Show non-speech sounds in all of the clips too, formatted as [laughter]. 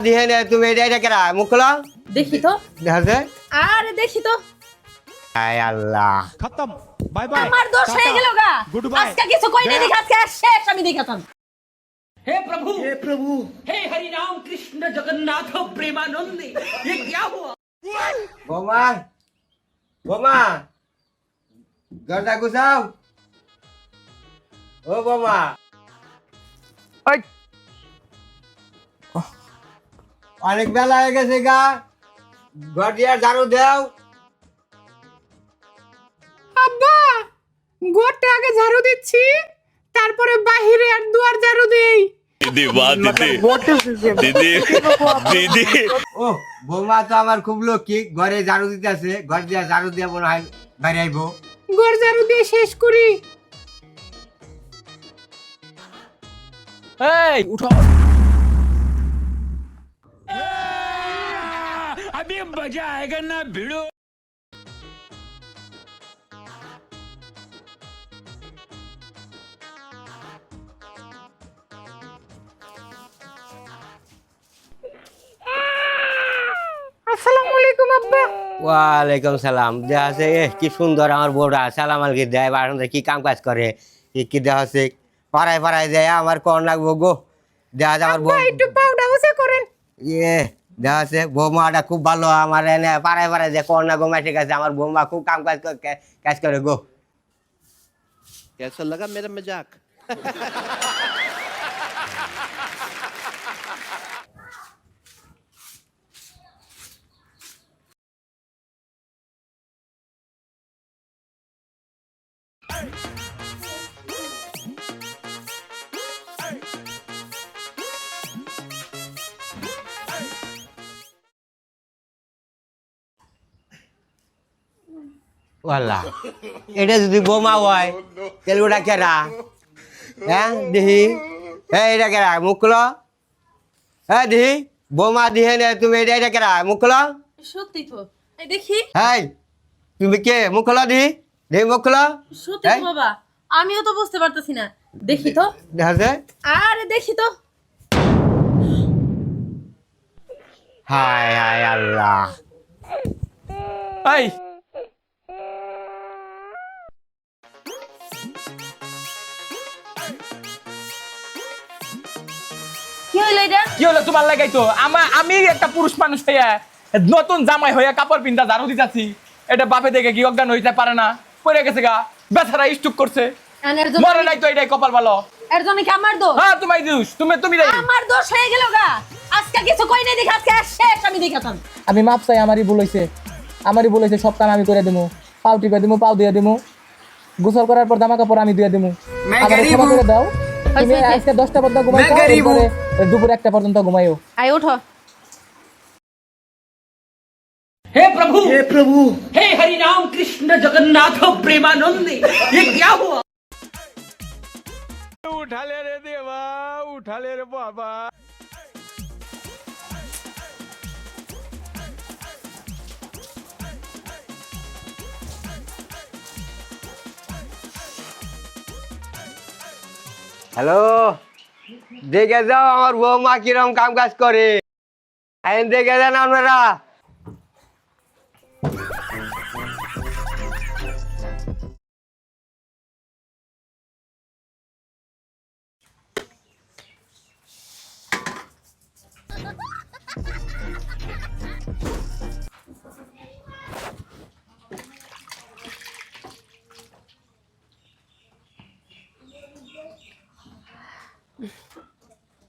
দিয়ে নে তুমি এটা এটা কেরা মুখ খোলো দেখি তো দেখা যায় আরে দেখি তো হায় আল্লাহ खत्म बाय बाय আমার দোষ হয়ে গেল গা Good bye. আজকে কিছু কই নাই দেখি আজকে শেষ আমি দেখাতাম हे प्रभु हे प्रभु हे हरि राम कृष्ण जगन्नाथ प्रेमानंद ये क्या हुआ বোমা বোমা দরজা গুছাও ও বোমা অনেক বেলা হয়ে গেছে গা। ঘর দিয়ে ঝাড়ু দেও। আব্বা আগে ঝাড়ু দিচ্ছি তারপরে বাহিরে আর দুয়ার ঝাড়ু দেই। দিদি বা দিদি। দিদি দিদি। ও বৌমা তো আমার খুব লক্ষ্মী ঘরে ঝাড়ু দিতে আছে ঘর দিয়ে ঝাড়ু দিয়ে মনে হয় বাইরে ঘর ঝাড়ু দিয়ে শেষ করি। এই উঠো। अभी मजा आएगा ना भिड़ो আসসালামু আলাইকুম আব্বা ওয়ালাইকুম সালাম দেয়া আছে এ কি সুন্দর আমার বউরা সালাম আলকি দেয় বারান্দা কি কাম কাজ করে কি কি দেওয়া আছে পাড়ায় পাড়ায় দেয় আমার কন লাগবো গো দেওয়া আছে আমার বউ আব্বা একটু পাউডার বসে করেন ইয়ে দেওয়া আছে বৌমাটা খুব ভালো আমার এনে পাড়ায় পাড়ায় যে কন্যা গো মাসে গেছে আমার বৌমা খুব কাম কাজ করে- কাজ করে গো कैसा लगा मेरा मजाक ওয়াল্লা এটা যদি বোমা হয় তাহলে ওটা কেরা হ্যাঁ দিহি হ্যাঁ এটা কেরা মুখ খুলো হ্যাঁ দিহি বোমা দিহে নে তুমি এটা এটা কেরা মুখ সত্যি তো। দেখি। হ্যাঁ তুমি কে? মুখ খোলা দিহি দিহি মুখ সত্যি বাবা। আমিও তো বুঝতে পারতেছি না। দেখি তো। দেখা যায় আরে দেখি তো। হায় হায় আল্লাহ। এই। হইল এটা? কি হলো তোমার লাগাই তো আমার আমি একটা পুরুষ মানুষ হইয়া নতুন জামাই হইয়া কাপড় পিন্তা ঝাড়ু দিতাছি। এটা বাপে দেখে কি অজ্ঞান হইতে পারে না। পড়ে গেছে গা। বেচারা স্টুক করছে। আর এর জন্য মরে নাই তো এটাই কপাল ভালো। এর জন্য কি আমার দোষ? হ্যাঁ তোমার দোষ। তুমি তুমি আমার দোষ হয়ে গেল গা। আজকে কিছু কই নাই দেখি আজকে শেষ আমি দেখাতাম আমি মাপ চাই আমারই ভুল আমারই ভুল সব কাম আমি করে দিমু। পাও টিপে দিমু পাও দিয়ে দিমু। গোসল করার পর জামা কাপড় আমি দিয়ে ক্ষমা করে দাও। তুমি। আজকে দশটা পর্যন্ত দুপুর একটা পর্যন্ত ঘুমাইও আয় ওঠো हे प्रभु हे प्रभु हे हरि राम कृष्ण जगन्नाथ प्रेमानंद ये क्या हुआ উঠালে রে দেবা উঠালে রে বাবা হ্যালো দেখে যাও আমার বৌমা কিরম কাম কাজ করে। দেখে যান আপনারা।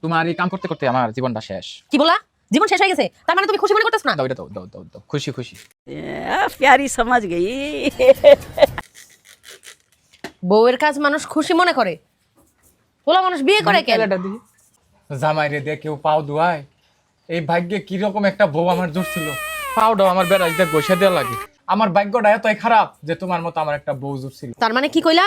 তোমার এই কাম করতে করতে আমার জীবনটা শেষ। কি বলা? জীবন শেষ হয়ে গেছে? তার মানে তুমি খুশি মনে করতেছ না? দাও এটা দাও দাও দাও দাও খুশি খুশি। প্যারি সমাজ গেই। বউয়ের কাজ মানুষ খুশি মনে করে। পোলা মানুষ বিয়ে করে মানে কেন? এটা জামাই রে দে কেউ পাও দুয়ায়। এই ভাগ্যে কি রকম একটা বউ আমার জুটছিল পাওডাও আমার বেড়া দিয়ে বসে দেওয়া লাগে। আমার ভাগ্যটা এতই খারাপ যে তোমার মতো আমার একটা বউ জুটছিল তার মানে কি কইলা?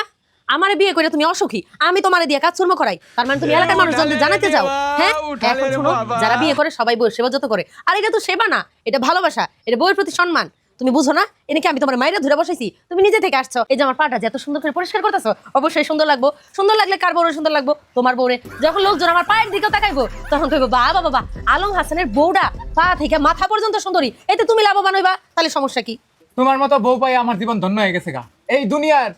আমারে বিয়ে করে তুমি অসুখী আমি তোমারে দিয়ে কাজ কর্ম করাই। তার মানে তুমি এলাকার মানুষ জলদি জানাতে যাও। হ্যাঁ? এখন শোনো যারা বিয়ে করে সবাই বউয়ের সেবা যত করে। আর এটা তো সেবা না এটা ভালোবাসা এটা বউয়ের প্রতি সম্মান। তুমি বুঝো না? এনেকে আমি তোমার মায়েরা ধরে বসাইছি। তুমি নিজে থেকে আসছো। এই যে আমার পাটা যে এত সুন্দর করে পরিষ্কার করতেছো অবশ্যই সুন্দর লাগবো। সুন্দর লাগলে কার বউরে সুন্দর লাগবো? তোমার বউরে। যখন লোকজন আমার পায়ের দিকেও তাকাইবো তখন কইবো বাবা বাবা আলম হাসানের বউটা পা থেকে মাথা পর্যন্ত সুন্দরী। এতে তুমি লাভবান হইবা তাহলে সমস্যা কি? তোমার মতো বউ পাই আমার জীবন ধন্য হয়ে গেছে গা। এই দুনিয়ার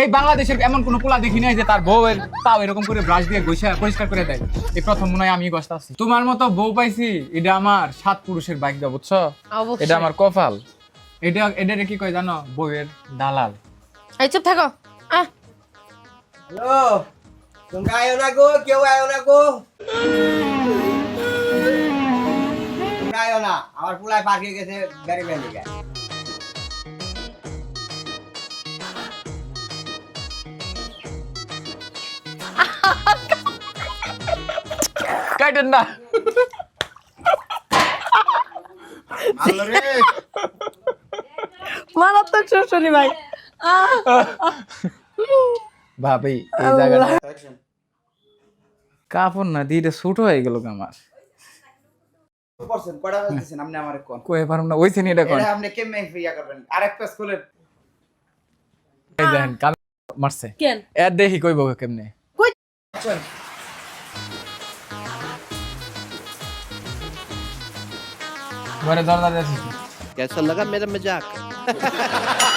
এই বাংলাদেশের এমন কোনো পোলা দেখি নাই যে তার বউয়ের পাও এরকম করে ব্রাশ দিয়ে ঘষা পরিষ্কার করে দেয়। এই প্রথম মনে হয় আমি গসতে আছি তোমার মতো বউ পাইছি এটা আমার সাত পুরুষের ভাগ্য বুঝছ? এটা আমার কপাল। এটা এটা কি কয় জানো? বউয়ের দালাল। এই চুপ থাকো। আহ। হ্যালো তোমরা আয়ো না গো কেউ আয়ো না গো। আয়ো না আমার পুলায় পার্কে গেছে গাড়ি বেঁধে গেছে কাটেন না। মারাত্মক শ্বশুরি ভাই। ভাবি এই জায়গাটা কাপড় না দিয়ে ছোট হয়ে গেল আমার। কয়ে পারুম না এটা কোন? আপনি কেমনে ইয়া করবেন? আরেক পেজ খুলেন এই দেখেন কাল মারছে। কেন? এর দেখি কইব কেমনে? ঘরে घरे जोरदार कैसा लगा मेरा मज़ाक? [laughs]